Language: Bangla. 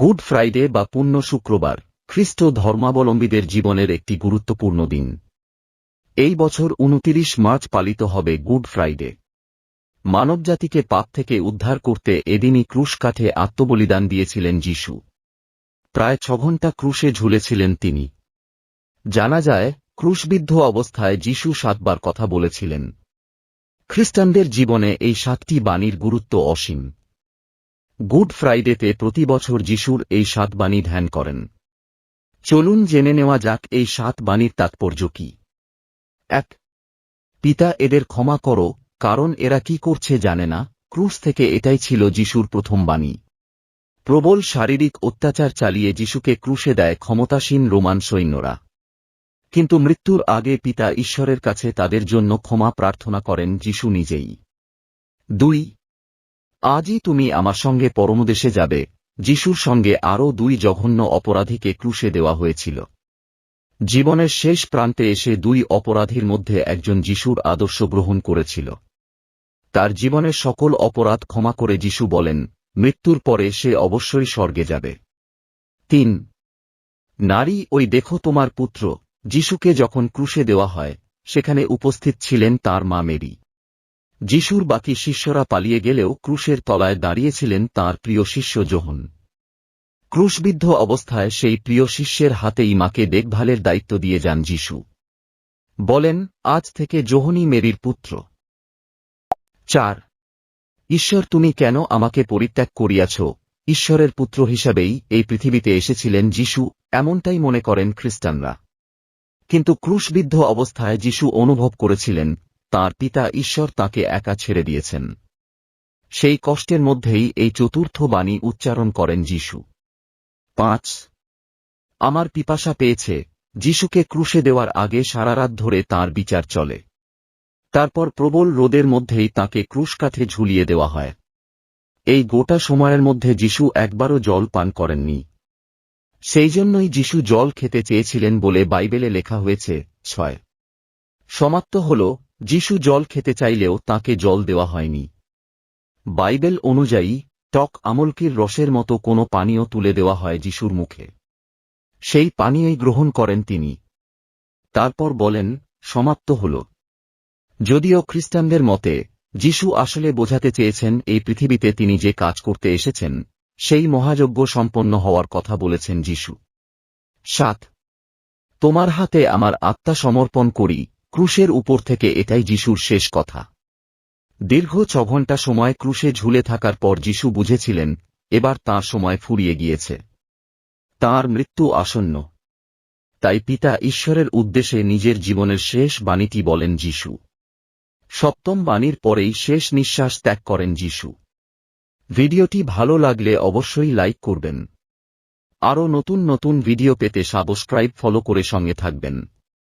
গুড ফ্রাইডে বা পুণ্য শুক্রবার, খ্রিস্ট ধর্মাবলম্বীদের জীবনের একটি গুরুত্বপূর্ণ দিন। এই বছর উনতিরিশ মার্চ পালিত হবে গুড ফ্রাইডে। মানবজাতিকে পাপ থেকে উদ্ধার করতে এদিনই ক্রুশ কাঠে আত্মবলিদান দিয়েছিলেন যিশু। প্রায় ছ ঘণ্টা ক্রুশে ঝুলেছিলেন তিনি। জানা যায়, ক্রুশবিদ্ধ অবস্থায় যিশু সাতবার কথা বলেছিলেন। খ্রিস্টানদের জীবনে এই সাতটি বাণীর গুরুত্ব অসীম। গুড ফ্রাইডেতে প্রতি বছর যিশুর এই সাত বাণী ধ্যান করেন। চলুন জেনে নেওয়া যাক এই সাত বাণীর তাৎপর্য কি। এক, পিতা এদের ক্ষমা করো, কারণ এরা কি করছে জানে না, ক্রুশ থেকে এটাই ছিল যিশুর প্রথম বাণী। প্রবল শারীরিক অত্যাচার চালিয়ে যিশুকে ক্রুশে দেয় ক্ষমতাসীন রোমান সৈন্যরা। কিন্তু মৃত্যুর আগে পিতা ঈশ্বরের কাছে তাদের জন্য ক্ষমা প্রার্থনা করেন যিশু নিজেই। দুই আজই তুমি আমার সঙ্গে পরমদেশে যাবে, যিশুর সঙ্গে আরও দুই জঘন্য অপরাধীকে ক্রুশে দেওয়া হয়েছিল। জীবনের শেষ প্রান্তে এসে দুই অপরাধীর মধ্যে একজন যিশুর আদর্শ গ্রহণ করেছিল। তার জীবনের সকল অপরাধ ক্ষমা করে যিশু বলেন, মৃত্যুর পরে সে অবশ্যই স্বর্গে যাবে। তিন, নারী, ওই দেখো তোমার পুত্র, যিশুকে যখন ক্রুশে দেওয়া হয়, সেখানে উপস্থিত ছিলেন তার মা মেরি। যিশুর বাকি শিষ্যরা পালিয়ে গেলেও ক্রুশের তলায় দাঁড়িয়েছিলেন তার প্রিয় শিষ্য যোহন ক্রুশবিদ্ধ অবস্থায় সেই প্রিয় শিষ্যের হাতেই মাকে দেখভালের দায়িত্ব দিয়ে যান যিশু। বলেন, আজ থেকে যোহনী মেরির পুত্র। চার, ঈশ্বর, তুমি কেন আমাকে পরিত্যাগ করিয়াছ? ঈশ্বরের পুত্র হিসাবেই এই পৃথিবীতে এসেছিলেন যিশু, এমনটাই মনে করেন খ্রিস্টানরা। কিন্তু ক্রুশবিদ্ধ অবস্থায় যিশু অনুভব করেছিলেন তার পিতা ঈশ্বর তাকে একা ছেড়ে দিয়েছেন। সেই কষ্টের মধ্যেই এই চতুর্থ বাণী উচ্চারণ করেন যিশু। পাঁচ, আমার পিপাসা পেয়েছে, যিশুকে ক্রুশে দেওয়ার আগে সারারাত ধরে তার বিচার চলে। তারপর প্রবল রোদের মধ্যেই তাকে ক্রুশ কাঠে ঝুলিয়ে দেওয়া হয়। এই গোটা সময়ের মধ্যে যিশু একবারও জল পান করেননি। সেই জন্যই যিশু জল খেতে চেয়েছিলেন বলে বাইবেলে লেখা হয়েছে, ছয়। সমাপ্ত হল যিশু জল খেতে চাইলেও তাকে জল দেওয়া হয়নি। বাইবেল অনুযায়ী, টক আমলকির রসের মতো কোনো পানীয় তুলে দেওয়া হয় যিশুর মুখে। সেই পানীয়ই গ্রহণ করেন তিনি। তারপর বলেন, সমাপ্ত হল। যদিও খ্রিস্টানদের মতে, যিশু আসলে বোঝাতে চেয়েছেন এই পৃথিবীতে তিনি যে কাজ করতে এসেছেন, সেই মহাযজ্ঞ সম্পন্ন হওয়ার কথা বলেছেন যিশু। সাত। তোমার হাতে আমার আত্মা সমর্পণ করি ক্রুশের উপর থেকে এটাই যিশুর শেষ কথা। দীর্ঘ ছ ঘণ্টা সময় ক্রুশে ঝুলে থাকার পর যিশু বুঝেছিলেন, এবার তাঁর সময় ফুরিয়ে গিয়েছে। তাঁর মৃত্যু আসন্ন। তাই পিতা ঈশ্বরের উদ্দেশ্যে নিজের জীবনের শেষ বাণীটি বলেন যিশু। সপ্তম বাণীর পরেই শেষ নিঃশ্বাস ত্যাগ করেন যিশু। ভিডিওটি ভালো লাগলে অবশ্যই লাইক করবেন। আরও নতুন নতুন ভিডিও পেতে সাবস্ক্রাইব, ফলো করে সঙ্গে থাকবেন।